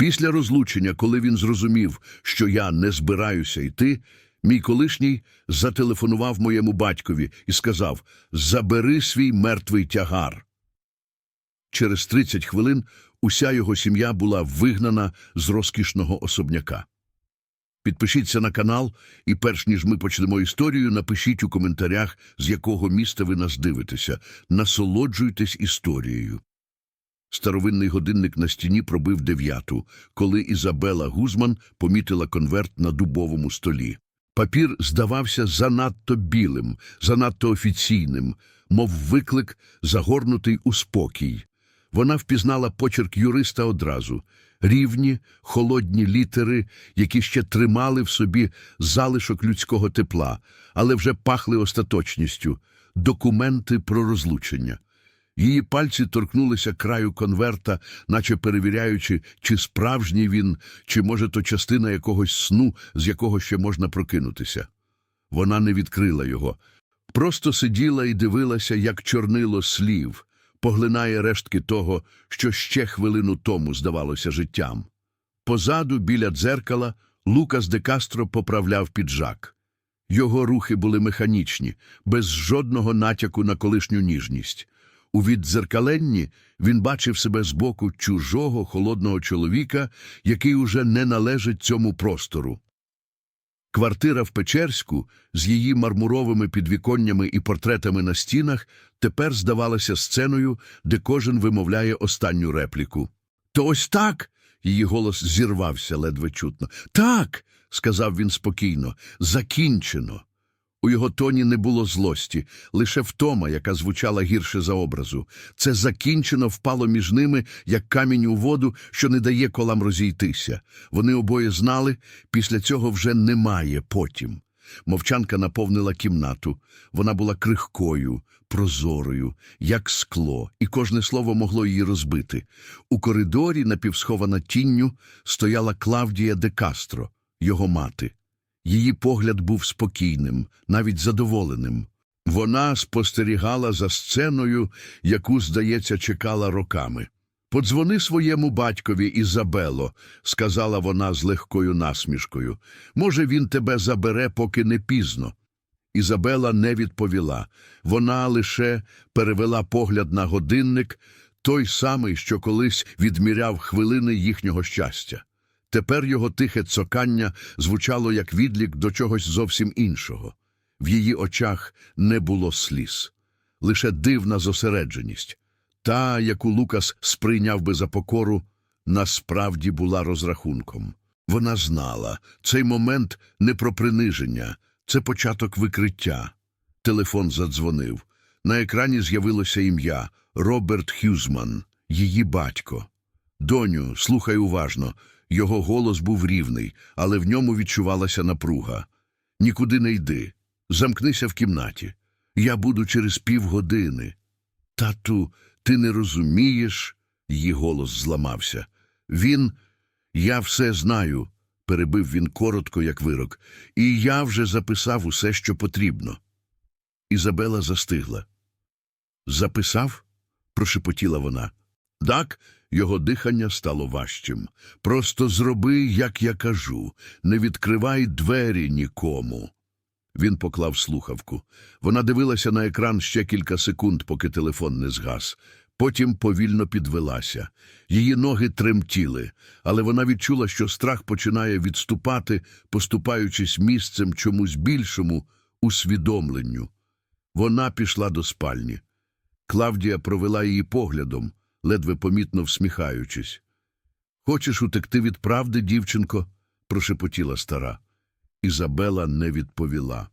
Після розлучення, коли він зрозумів, що я не збираюся йти, мій колишній зателефонував моєму батькові і сказав «Забери свій мертвий тягар». Через 30 хвилин уся його сім'я була вигнана з розкішного особняка. Підпишіться на канал, і перш ніж ми почнемо історію, напишіть у коментарях, з якого міста ви нас дивитеся. Насолоджуйтесь історією. Старовинний годинник на стіні пробив дев'яту, коли Ізабела Гузман помітила конверт на дубовому столі. Папір здавався занадто білим, занадто офіційним, мов виклик, загорнутий у спокій. Вона впізнала почерк юриста одразу рівні, холодні літери, які ще тримали в собі залишок людського тепла, але вже пахли остаточністю документи про розлучення. Її пальці торкнулися краю конверта, наче перевіряючи, чи справжній він, чи, може, то частина якогось сну, з якого ще можна прокинутися. Вона не відкрила його, просто сиділа і дивилася, як чорнило слів, поглинає рештки того, що ще хвилину тому здавалося життям. Позаду, біля дзеркала, Лукас де Кастро поправляв піджак. Його рухи були механічні, без жодного натяку на колишню ніжність. У віддзеркаленні він бачив себе збоку чужого холодного чоловіка, який уже не належить цьому простору. Квартира в Печерську з її мармуровими підвіконнями і портретами на стінах тепер здавалася сценою, де кожен вимовляє останню репліку. То ось так. Її голос зірвався ледве чутно. Так, сказав він спокійно, закінчено. У його тоні не було злості, лише втома, яка звучала гірше за образу. Це закінчено впало між ними, як камінь у воду, що не дає колам розійтися. Вони обоє знали, після цього вже немає потім. Мовчанка наповнила кімнату. Вона була крихкою, прозорою, як скло, і кожне слово могло її розбити. У коридорі, напівсхована тінню, стояла Клавдія де Кастро, його мати. Її погляд був спокійним, навіть задоволеним. Вона спостерігала за сценою, яку, здається, чекала роками. Подзвони своєму батькові, Ізабело, сказала вона з легкою насмішкою. Може, він тебе забере, поки не пізно. Ізабела не відповіла. Вона лише перевела погляд на годинник, той самий, що колись відміряв хвилини їхнього щастя. Тепер його тихе цокання звучало як відлік до чогось зовсім іншого. В її очах не було сліз, лише дивна зосередженість. Та, яку Лукас сприйняв би за покору, насправді була розрахунком. Вона знала, цей момент не про приниження, це початок викриття. Телефон задзвонив. На екрані з'явилося ім'я Роберт Хюзман, її батько. Доню, слухай уважно. Його голос був рівний, але в ньому відчувалася напруга. Нікуди не йди. Замкнися в кімнаті. Я буду через півгодини. Тату, ти не розумієш? Її голос зламався. Він, я все знаю, перебив він коротко, як вирок, і я вже записав усе, що потрібно. Ізабела застигла. Записав? прошепотіла вона. Так, його дихання стало важчим. Просто зроби, як я кажу, не відкривай двері нікому. Він поклав слухавку. Вона дивилася на екран ще кілька секунд, поки телефон не згас. Потім повільно підвелася. Її ноги тремтіли, але вона відчула, що страх починає відступати, поступаючись місцем чомусь більшому усвідомленню. Вона пішла до спальні. Клавдія провела її поглядом, ледве помітно всміхаючись. Хочеш утекти від правди, дівчинко? прошепотіла стара. Ізабела не відповіла.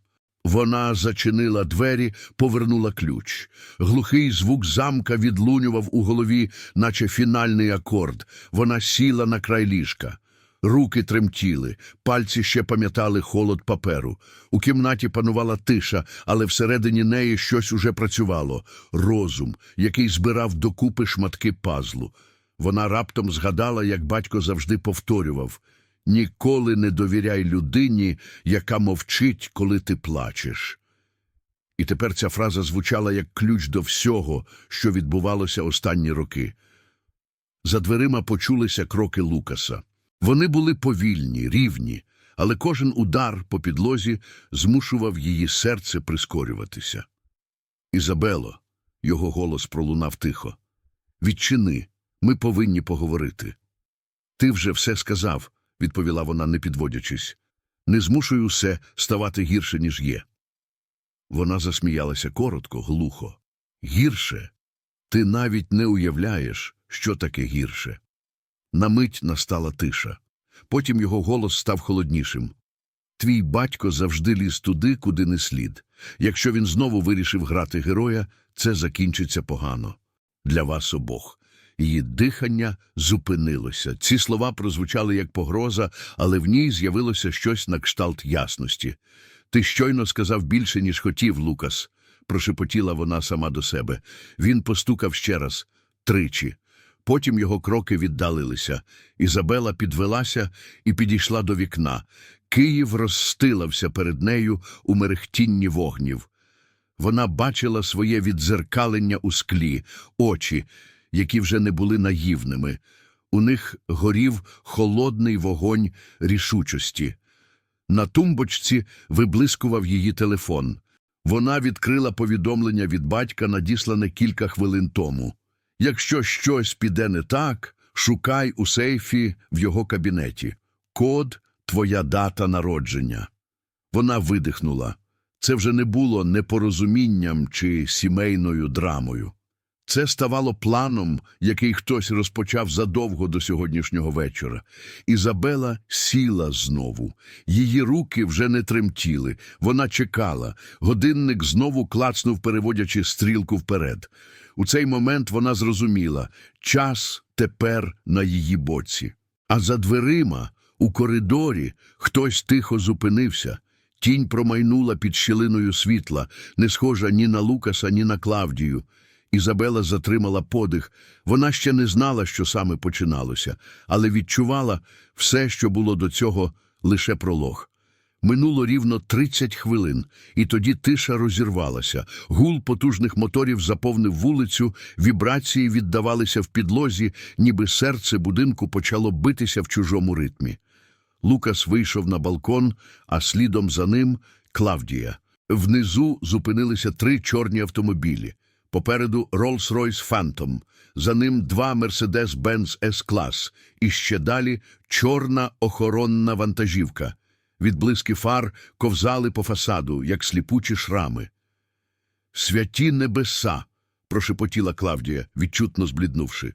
Вона зачинила двері, повернула ключ. Глухий звук замка відлунював у голові, наче фінальний акорд. Вона сіла на край ліжка. Руки тремтіли, пальці ще пам'ятали холод паперу. У кімнаті панувала тиша, але всередині неї щось уже працювало розум, який збирав докупи шматки пазлу. Вона раптом згадала, як батько завжди повторював ніколи не довіряй людині, яка мовчить, коли ти плачеш. І тепер ця фраза звучала як ключ до всього, що відбувалося останні роки. За дверима почулися кроки Лукаса. Вони були повільні, рівні, але кожен удар по підлозі змушував її серце прискорюватися. Ізабело, його голос пролунав тихо. Відчини, ми повинні поговорити. Ти вже все сказав, відповіла вона, не підводячись. Не змушуй усе ставати гірше, ніж є. Вона засміялася коротко, глухо. Гірше? Ти навіть не уявляєш, що таке гірше. На мить настала тиша. Потім його голос став холоднішим. Твій батько завжди ліз туди, куди не слід. Якщо він знову вирішив грати героя, це закінчиться погано. Для вас обох. Її дихання зупинилося. Ці слова прозвучали як погроза, але в ній з'явилося щось на кшталт ясності. Ти щойно сказав більше, ніж хотів, Лукас, прошепотіла вона сама до себе. Він постукав ще раз, тричі. Потім його кроки віддалилися. Ізабела підвелася і підійшла до вікна. Київ розстилився перед нею у мерехтінні вогнів. Вона бачила своє віддзеркалення у склі, очі, які вже не були наївними. У них горів холодний вогонь рішучості. На тумбочці виблискував її телефон. Вона відкрила повідомлення від батька, надіслане кілька хвилин тому. Якщо щось піде не так, шукай у сейфі в його кабінеті. Код твоя дата народження. Вона видихнула. Це вже не було непорозумінням чи сімейною драмою. Це ставало планом, який хтось розпочав задовго до сьогоднішнього вечора. Ізабела сіла знову. Її руки вже не тремтіли. Вона чекала. Годинник знову клацнув, переводячи стрілку вперед. У цей момент вона зрозуміла – час тепер на її боці. А за дверима, у коридорі, хтось тихо зупинився. Тінь промайнула під щілиною світла, не схожа ні на Лукаса, ні на Клавдію. Ізабела затримала подих. Вона ще не знала, що саме починалося, але відчувала все, що було до цього, лише пролог. Минуло рівно 30 хвилин, і тоді тиша розірвалася. Гул потужних моторів заповнив вулицю, вібрації віддавалися в підлозі, ніби серце будинку почало битися в чужому ритмі. Лукас вийшов на балкон, а слідом за ним Клавдія. Внизу зупинилися три чорні автомобілі. Попереду Rolls-Royce Phantom, за ним два Mercedes-Benz S-клас і ще далі чорна охоронна вантажівка. Відблиски фар ковзали по фасаду, як сліпучі шрами. Святі небеса, прошепотіла Клавдія, відчутно збліднувши.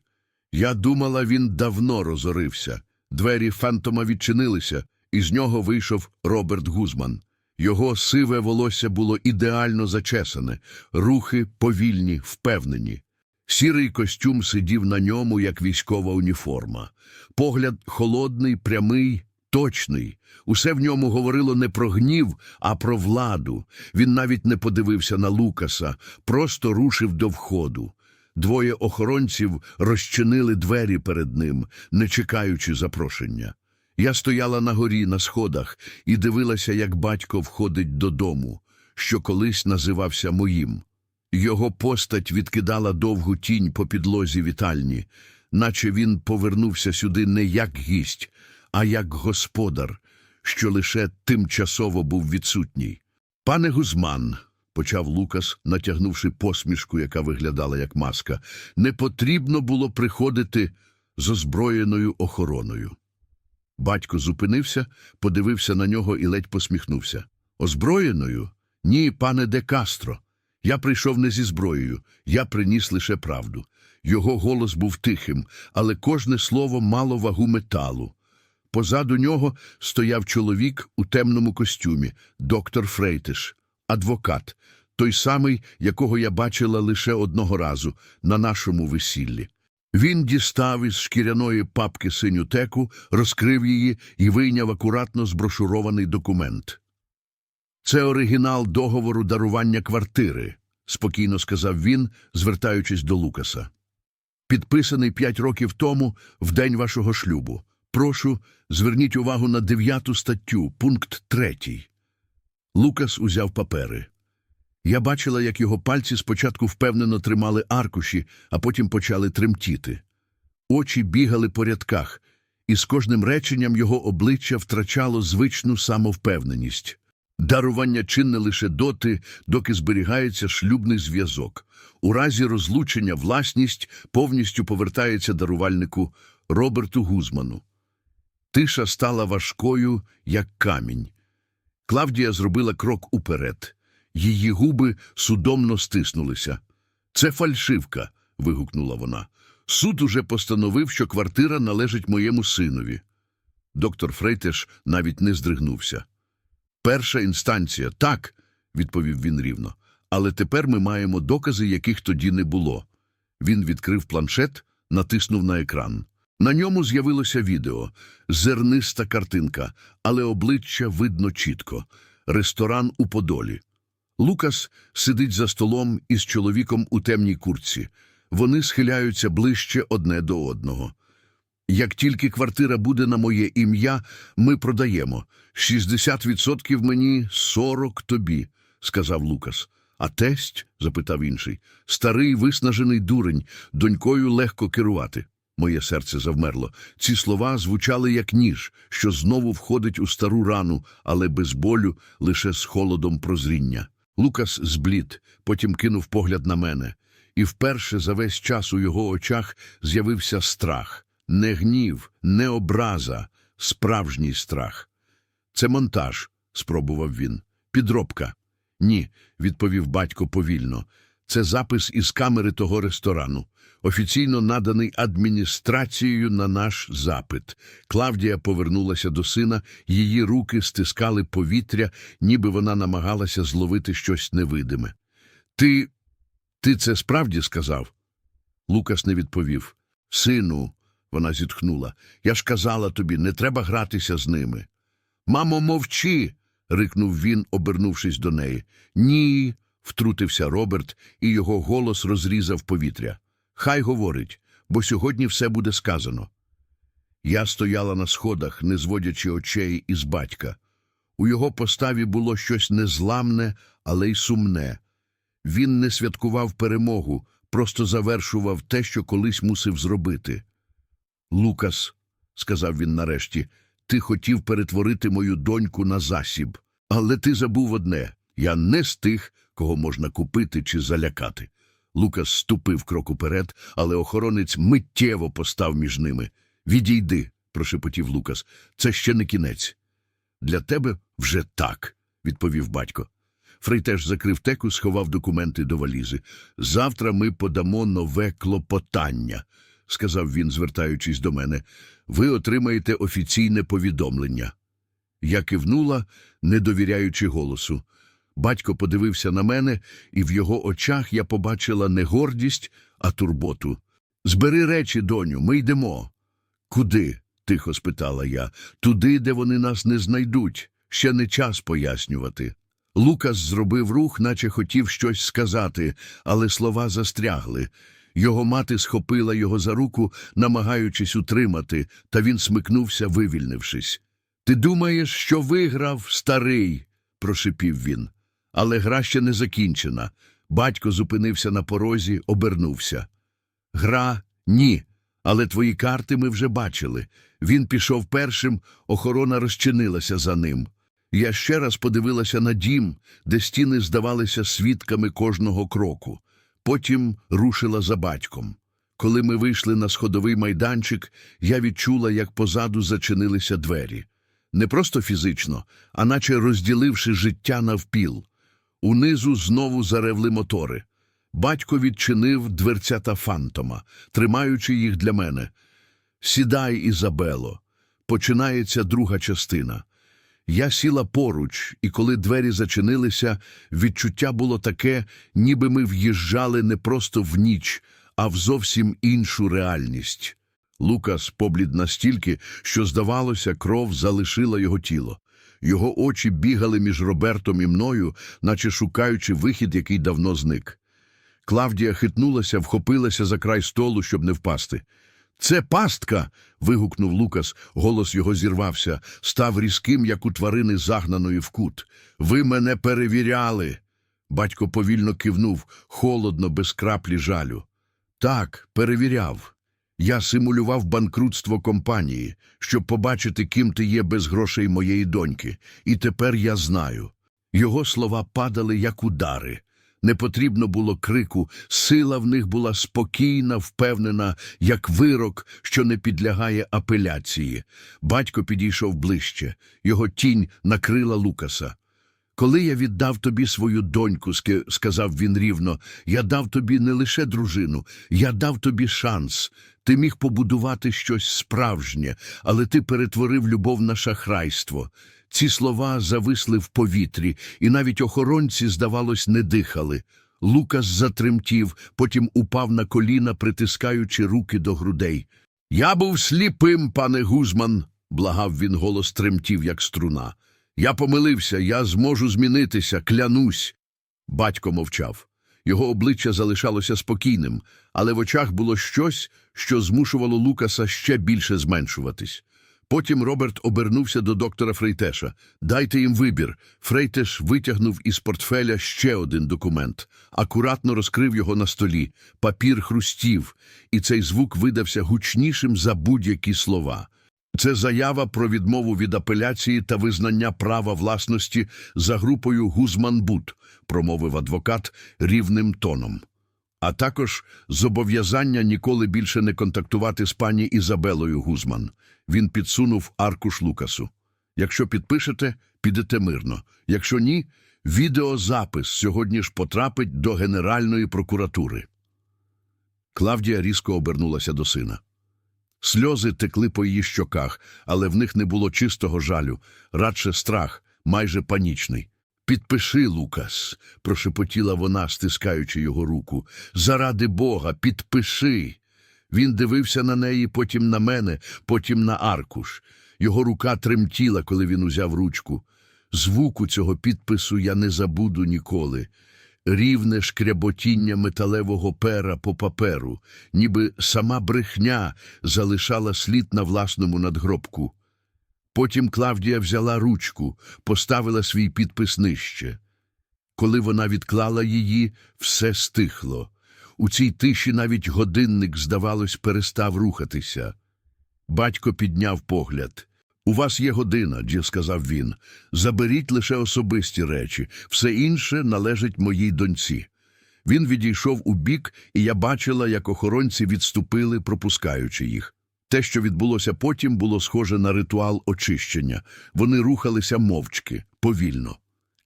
Я думала, він давно розорився. Двері Фантома відчинилися, і з нього вийшов Роберт Гузман. Його сиве волосся було ідеально зачесане, рухи повільні, впевнені. Сірий костюм сидів на ньому, як військова уніформа. Погляд холодний, прямий, точний. Усе в ньому говорило не про гнів, а про владу. Він навіть не подивився на Лукаса, просто рушив до входу. Двоє охоронців розчинили двері перед ним, не чекаючи запрошення. Я стояла на горі на сходах і дивилася, як батько входить додому, що колись називався моїм. Його постать відкидала довгу тінь по підлозі вітальні, наче він повернувся сюди не як гість, а як господар, що лише тимчасово був відсутній. Пане Гузман, почав Лукас, натягнувши посмішку, яка виглядала як маска, не потрібно було приходити з озброєною охороною. Батько зупинився, подивився на нього і ледь посміхнувся. Озброєною? Ні, пане де Кастро. Я прийшов не зі зброєю, я приніс лише правду. Його голос був тихим, але кожне слово мало вагу металу. Позаду нього стояв чоловік у темному костюмі, доктор Фрейтиш, адвокат, той самий, якого я бачила лише одного разу на нашому весіллі. Він дістав із шкіряної папки синю теку, розкрив її і вийняв акуратно зброшурований документ. Це оригінал договору дарування квартири, спокійно сказав він, звертаючись до Лукаса. Підписаний п'ять років тому, в день вашого шлюбу. Прошу, зверніть увагу на дев'яту статтю, пункт третій. Лукас узяв папери. Я бачила, як його пальці спочатку впевнено тримали аркуші, а потім почали тремтіти. Очі бігали по рядках, і з кожним реченням його обличчя втрачало звичну самовпевненість. Дарування чинне лише доти, доки зберігається шлюбний зв'язок. У разі розлучення власність повністю повертається дарувальнику Роберту Гузману. Тиша стала важкою, як камінь. Клавдія зробила крок уперед. Її губи судомно стиснулися. Це фальшивка. вигукнула вона. Суд уже постановив, що квартира належить моєму синові. Доктор Фрейтеш навіть не здригнувся. Перша інстанція, так, відповів він рівно. Але тепер ми маємо докази, яких тоді не було. Він відкрив планшет, натиснув на екран. На ньому з'явилося відео, зерниста картинка, але обличчя видно чітко. Ресторан у Подолі. Лукас сидить за столом із чоловіком у темній куртці. Вони схиляються ближче одне до одного. Як тільки квартира буде на моє ім'я, ми продаємо. 60% мені, 40 тобі, сказав Лукас. А тесть? запитав інший. Старий виснажений дурень, донькою легко керувати. Моє серце завмерло. Ці слова звучали як ніж, що знову входить у стару рану, але без болю, лише з холодом прозріння. Лукас зблід, потім кинув погляд на мене, і вперше за весь час у його очах з'явився страх. Не гнів, не образа, справжній страх. Це монтаж, спробував він. Підробка. Ні, відповів батько повільно. Це запис із камери того ресторану, офіційно наданий адміністрацією на наш запит. Клавдія повернулася до сина, її руки стискали повітря, ніби вона намагалася зловити щось невидиме. Ти. ти це справді сказав? Лукас не відповів. Сину, вона зітхнула, я ж казала тобі, не треба гратися з ними. Мамо, мовчи. рикнув він, обернувшись до неї. Ні. Втрутився Роберт, і його голос розрізав повітря. Хай говорить, бо сьогодні все буде сказано. Я стояла на сходах, не зводячи очей із батька. У його поставі було щось незламне, але й сумне. Він не святкував перемогу, просто завершував те, що колись мусив зробити. Лукас, сказав він нарешті, ти хотів перетворити мою доньку на засіб, але ти забув одне я не з тих, кого можна купити чи залякати. Лукас ступив крок уперед, але охоронець миттєво постав між ними. Відійди, прошепотів Лукас, це ще не кінець. Для тебе вже так, відповів батько. Фрей теж закрив теку, сховав документи до валізи. Завтра ми подамо нове клопотання, сказав він, звертаючись до мене. Ви отримаєте офіційне повідомлення. Я кивнула, не довіряючи голосу. Батько подивився на мене, і в його очах я побачила не гордість, а турботу. Збери речі, доню, ми йдемо. Куди? тихо спитала я. Туди, де вони нас не знайдуть. Ще не час пояснювати. Лукас зробив рух, наче хотів щось сказати, але слова застрягли. Його мати схопила його за руку, намагаючись утримати, та він смикнувся, вивільнившись. Ти думаєш, що виграв, старий? прошипів він. Але гра ще не закінчена. Батько зупинився на порозі, обернувся. Гра ні. Але твої карти ми вже бачили. Він пішов першим, охорона розчинилася за ним. Я ще раз подивилася на дім, де стіни здавалися свідками кожного кроку. Потім рушила за батьком. Коли ми вийшли на сходовий майданчик, я відчула, як позаду зачинилися двері. Не просто фізично, а наче розділивши життя навпіл. Унизу знову заревли мотори. Батько відчинив дверцята фантома, тримаючи їх для мене. Сідай, Ізабело. Починається друга частина. Я сіла поруч, і коли двері зачинилися, відчуття було таке, ніби ми в'їжджали не просто в ніч, а в зовсім іншу реальність. Лукас поблід настільки, що, здавалося, кров залишила його тіло. Його очі бігали між Робертом і мною, наче шукаючи вихід, який давно зник. Клавдія хитнулася, вхопилася за край столу, щоб не впасти. Це пастка. вигукнув Лукас, голос його зірвався, став різким, як у тварини загнаної в кут. Ви мене перевіряли. Батько повільно кивнув, холодно, без краплі жалю. Так, перевіряв. Я симулював банкрутство компанії, щоб побачити, ким ти є без грошей моєї доньки. І тепер я знаю. Його слова падали, як удари. Не потрібно було крику, сила в них була спокійна, впевнена, як вирок, що не підлягає апеляції. Батько підійшов ближче, його тінь накрила Лукаса. Коли я віддав тобі свою доньку, сказав він рівно, я дав тобі не лише дружину, я дав тобі шанс. Ти міг побудувати щось справжнє, але ти перетворив любов на шахрайство. Ці слова зависли в повітрі, і навіть охоронці, здавалось, не дихали. Лукас затремтів, потім упав на коліна, притискаючи руки до грудей. Я був сліпим, пане Гузман, благав він, голос тремтів, як струна. Я помилився, я зможу змінитися, клянусь. Батько мовчав. Його обличчя залишалося спокійним, але в очах було щось, що змушувало Лукаса ще більше зменшуватись. Потім Роберт обернувся до доктора Фрейтеша. Дайте їм вибір. Фрейтеш витягнув із портфеля ще один документ. Акуратно розкрив його на столі. Папір хрустів, і цей звук видався гучнішим за будь-які слова. Це заява про відмову від апеляції та визнання права власності за групою Гузманбут, промовив адвокат рівним тоном. А також зобов'язання ніколи більше не контактувати з пані Ізабелою Гузман. Він підсунув аркуш Лукасу. Якщо підпишете, підете мирно. Якщо ні, відеозапис сьогодні ж потрапить до Генеральної прокуратури. Клавдія різко обернулася до сина. Сльози текли по її щоках, але в них не було чистого жалю, радше страх, майже панічний. Підпиши, Лукас, прошепотіла вона, стискаючи його руку. Заради Бога, підпиши. Він дивився на неї, потім на мене, потім на аркуш. Його рука тремтіла, коли він узяв ручку. Звуку цього підпису я не забуду ніколи. Рівне шкряботіння металевого пера по паперу, ніби сама брехня залишала слід на власному надгробку. Потім Клавдія взяла ручку, поставила свій підпис нижче. Коли вона відклала її, все стихло. У цій тиші навіть годинник, здавалось, перестав рухатися. Батько підняв погляд. У вас є година, Джі, сказав він. Заберіть лише особисті речі, все інше належить моїй доньці. Він відійшов у бік, і я бачила, як охоронці відступили, пропускаючи їх. Те, що відбулося потім, було схоже на ритуал очищення. Вони рухалися мовчки, повільно.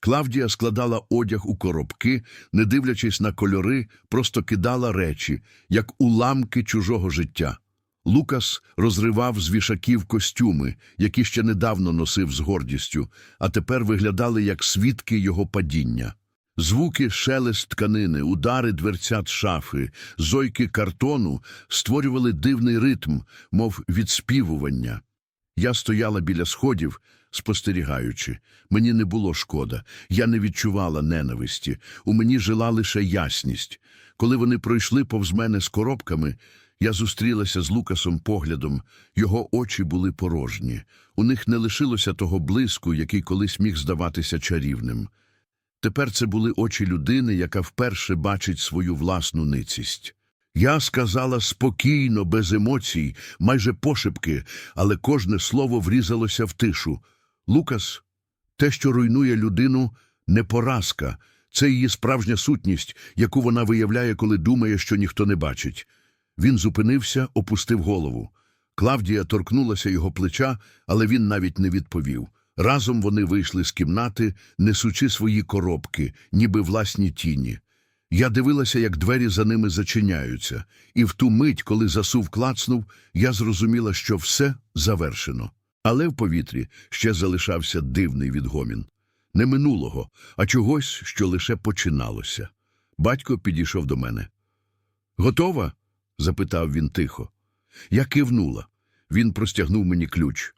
Клавдія складала одяг у коробки, не дивлячись на кольори, просто кидала речі, як уламки чужого життя. Лукас розривав з вішаків костюми, які ще недавно носив з гордістю, а тепер виглядали як свідки його падіння. Звуки шелест тканини, удари дверцят шафи, зойки картону створювали дивний ритм, мов відспівування. Я стояла біля сходів, спостерігаючи. Мені не було шкода, я не відчувала ненависті, у мені жила лише ясність. Коли вони пройшли повз мене з коробками, я зустрілася з Лукасом поглядом, його очі були порожні. У них не лишилося того блиску, який колись міг здаватися чарівним. Тепер це були очі людини, яка вперше бачить свою власну ницість. Я сказала спокійно, без емоцій, майже пошепки, але кожне слово врізалося в тишу. Лукас, те, що руйнує людину, не поразка, це її справжня сутність, яку вона виявляє, коли думає, що ніхто не бачить. Він зупинився, опустив голову. Клавдія торкнулася його плеча, але він навіть не відповів. Разом вони вийшли з кімнати, несучи свої коробки, ніби власні тіні. Я дивилася, як двері за ними зачиняються, і в ту мить, коли засув клацнув, я зрозуміла, що все завершено. Але в повітрі ще залишався дивний відгомін. Не минулого, а чогось, що лише починалося. Батько підійшов до мене. Готова? Запитав він тихо. Я кивнула. Він простягнув мені ключ.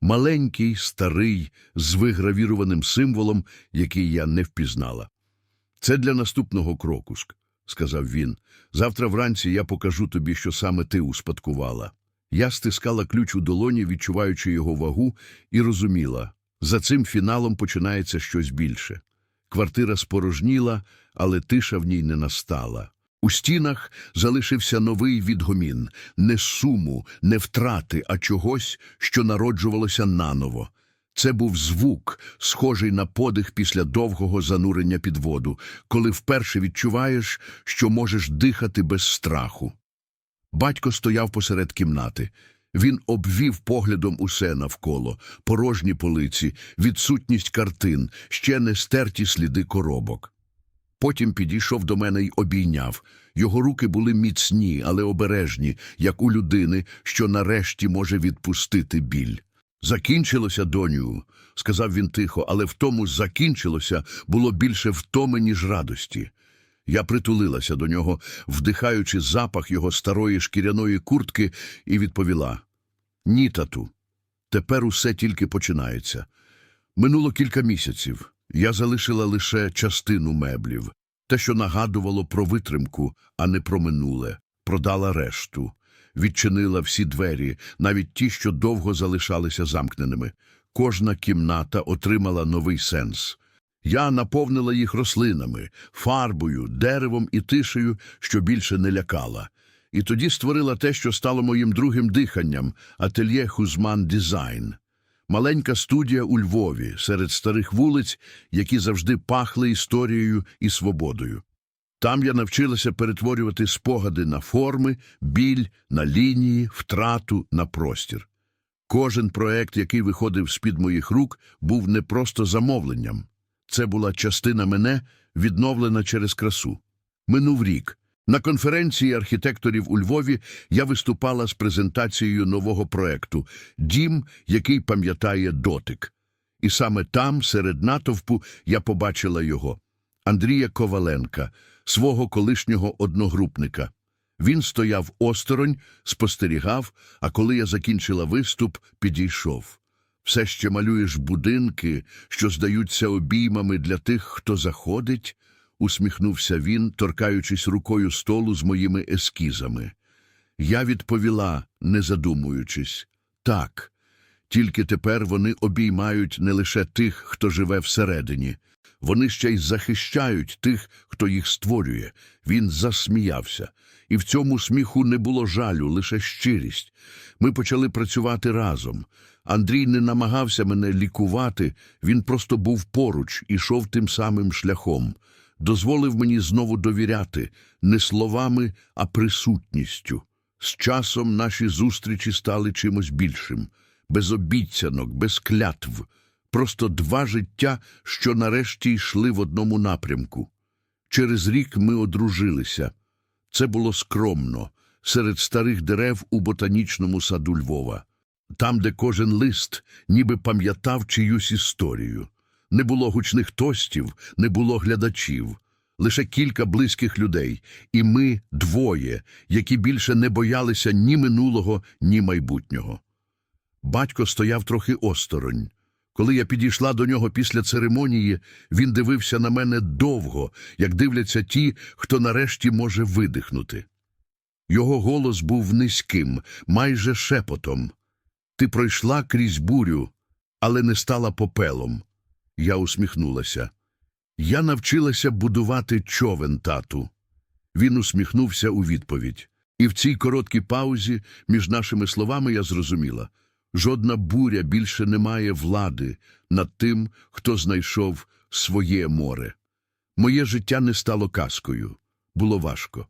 Маленький, старий, з вигравірованим символом, який я не впізнала. Це для наступного кроку, сказав він. Завтра вранці я покажу тобі, що саме ти успадкувала. Я стискала ключ у долоні, відчуваючи його вагу, і розуміла, за цим фіналом починається щось більше. Квартира спорожніла, але тиша в ній не настала. У стінах залишився новий відгомін не суму, не втрати, а чогось, що народжувалося наново. Це був звук, схожий на подих після довгого занурення під воду, коли вперше відчуваєш, що можеш дихати без страху. Батько стояв посеред кімнати. Він обвів поглядом усе навколо, порожні полиці, відсутність картин, ще не стерті сліди коробок. Потім підійшов до мене й обійняв. Його руки були міцні, але обережні, як у людини, що нарешті може відпустити біль. Закінчилося, доню, сказав він тихо, але в тому закінчилося було більше втоми, ніж радості. Я притулилася до нього, вдихаючи запах його старої шкіряної куртки, і відповіла: Ні, тату, тепер усе тільки починається. Минуло кілька місяців. Я залишила лише частину меблів, те, що нагадувало про витримку, а не про минуле, продала решту, відчинила всі двері, навіть ті, що довго залишалися замкненими. Кожна кімната отримала новий сенс. Я наповнила їх рослинами, фарбою, деревом і тишею, що більше не лякала. І тоді створила те, що стало моїм другим диханням ательє Хузман Дизайн. Маленька студія у Львові, серед старих вулиць, які завжди пахли історією і свободою. Там я навчилася перетворювати спогади на форми, біль, на лінії, втрату, на простір. Кожен проект, який виходив з-під моїх рук, був не просто замовленням. Це була частина мене, відновлена через красу. Минув рік. На конференції архітекторів у Львові я виступала з презентацією нового проекту Дім, який пам'ятає дотик. І саме там, серед натовпу, я побачила його Андрія Коваленка, свого колишнього одногрупника. Він стояв осторонь, спостерігав, а коли я закінчила виступ, підійшов. Все ще малюєш будинки, що здаються обіймами для тих, хто заходить, усміхнувся він, торкаючись рукою столу з моїми ескізами. Я відповіла, не задумуючись, так, тільки тепер вони обіймають не лише тих, хто живе всередині, вони ще й захищають тих, хто їх створює. Він засміявся. І в цьому сміху не було жалю, лише щирість. Ми почали працювати разом. Андрій не намагався мене лікувати, він просто був поруч, ішов тим самим шляхом. Дозволив мені знову довіряти, не словами, а присутністю. З часом наші зустрічі стали чимось більшим, без обіцянок, без клятв, просто два життя, що нарешті йшли в одному напрямку. Через рік ми одружилися. Це було скромно, серед старих дерев у ботанічному саду Львова. Там, де кожен лист ніби пам'ятав чиюсь історію. Не було гучних тостів, не було глядачів, лише кілька близьких людей, і ми двоє, які більше не боялися ні минулого, ні майбутнього. Батько стояв трохи осторонь. Коли я підійшла до нього після церемонії, він дивився на мене довго, як дивляться ті, хто нарешті може видихнути. Його голос був низьким, майже шепотом. Ти пройшла крізь бурю, але не стала попелом. Я усміхнулася. Я навчилася будувати човен, тату. Він усміхнувся у відповідь. І в цій короткій паузі між нашими словами я зрозуміла жодна буря більше не має влади над тим, хто знайшов своє море. Моє життя не стало казкою. Було важко.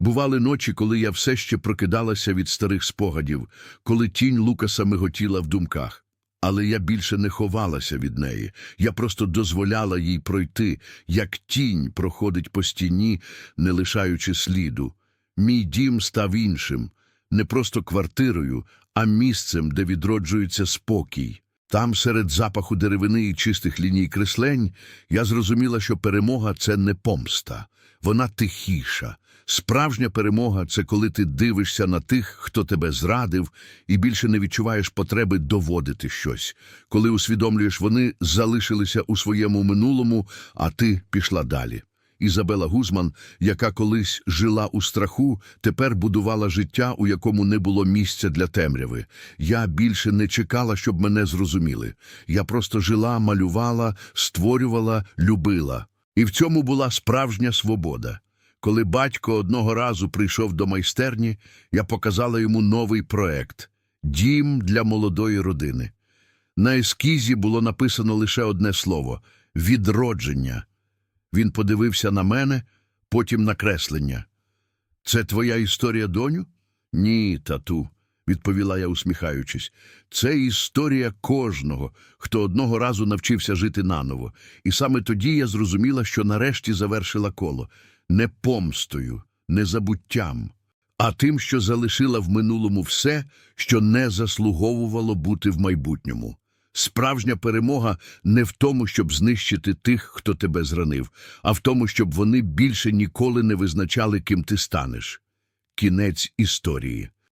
Бували ночі, коли я все ще прокидалася від старих спогадів, коли тінь Лукаса миготіла в думках. Але я більше не ховалася від неї. Я просто дозволяла їй пройти, як тінь проходить по стіні, не лишаючи сліду. Мій дім став іншим, не просто квартирою, а місцем, де відроджується спокій. Там, серед запаху деревини і чистих ліній креслень, я зрозуміла, що перемога це не помста, вона тихіша. Справжня перемога це коли ти дивишся на тих, хто тебе зрадив, і більше не відчуваєш потреби доводити щось, коли усвідомлюєш, вони залишилися у своєму минулому, а ти пішла далі. Ізабела Гузман, яка колись жила у страху, тепер будувала життя, у якому не було місця для темряви. Я більше не чекала, щоб мене зрозуміли. Я просто жила, малювала, створювала, любила. І в цьому була справжня свобода. Коли батько одного разу прийшов до майстерні, я показала йому новий проект Дім для молодої родини. На ескізі було написано лише одне слово відродження. Він подивився на мене, потім на креслення. Це твоя історія, доню? Ні, тату, відповіла я, усміхаючись. Це історія кожного, хто одного разу навчився жити наново. І саме тоді я зрозуміла, що нарешті завершила коло не помстою, не забуттям, а тим, що залишила в минулому все, що не заслуговувало бути в майбутньому. Справжня перемога не в тому, щоб знищити тих, хто тебе зранив, а в тому, щоб вони більше ніколи не визначали, ким ти станеш. Кінець історії.